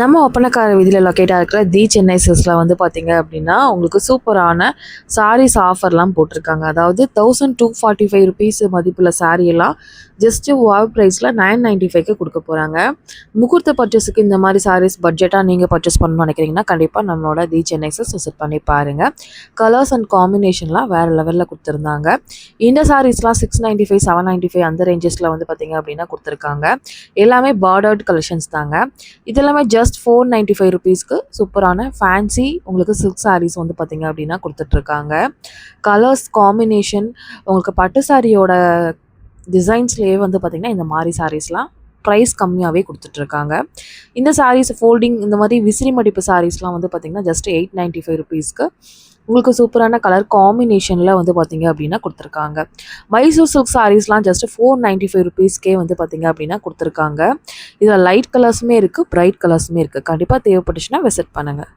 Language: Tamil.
நம்ம ஒப்பனக்கார வீதியில் லொக்கேட்டாக இருக்கிற தி சென்னை சில்ஸில் வந்து பார்த்தீங்க அப்படின்னா உங்களுக்கு சூப்பரான சாரீஸ் ஆஃபர்லாம் போட்டிருக்காங்க. அதாவது thousand two forty five rupees மதிப்புள்ள saree எல்லாம் ஜஸ்ட்டு வாவ் ப்ரைஸில் நைன் நைன்ட்டி ஃபைவ்க்கு கொடுக்க போகிறாங்க முகூர்த்த பர்ச்சேஸுக்கு இந்த மாதிரி சாரீஸ் பட்ஜெட்டாக நீங்கள் பர்ச்சேஸ் பண்ணணும்னு நினைக்கிறீங்கன்னா கண்டிப்பாக நம்மளோட தி சென்னை சில்ஸ் விசிட் பண்ணி பாருங்கள் கலர்ஸ் அண்ட் காம்பினேஷன்லாம் வேறு லெவலில் கொடுத்துருந்தாங்க. இந்த சாரீஸ்லாம் six ninety five seven ninety five அந்த ரேஞ்சஸில் வந்து பார்த்தீங்க அப்படின்னா கொடுத்துருக்காங்க. எல்லாமே பார்டர்ட் கலெக்ஷன்ஸ் தாங்க. இது எல்லாமே ஜஸ்ட் ஃபோர் நைன்ட்டி ஃபைவ் ருபீஸ்க்கு சூப்பரான ஃபேன்சி உங்களுக்கு சில்க் சாரீஸ் வந்து பார்த்திங்க அப்படின்னா கொடுத்துட்ருக்காங்க. கலர்ஸ் காம்பினேஷன் உங்களுக்கு பட்டு சாரியோட டிசைன்ஸ்லேயே வந்து பார்த்திங்கன்னா இந்த மாதிரி சாரீஸ்லாம் ப்ரைஸ் கம்மியாகவே கொடுத்துட்ருக்காங்க. இந்த சாரீஸ் ஃபோல்டிங் இந்த மாதிரி விசிறி மடிப்பு சாரீஸ்லாம் வந்து பார்த்திங்கன்னா ஜஸ்ட் எயிட் நைன்ட்டி ஃபைவ் ருபீஸ்க்கு உங்களுக்கு சூப்பரான கலர் காம்பினேஷனில் வந்து பார்த்தீங்க அப்படின்னா கொடுத்துருக்காங்க. மைசூர் சில்க் சாரீஸ்லாம் ஜஸ்ட் ஃபோர் நைன்ட்டி ஃபைவ் ருபீஸ்க்கே வந்து பார்த்தீங்க அப்படின்னா கொடுத்துருக்காங்க. இதில் லைட் கலர்ஸுமே இருக்குது ப்ரைட் கலர்ஸுமே இருக்குது கண்டிப்பாக தேவைப்பட்டுச்சுன்னா விசிட் பண்ணுங்கள்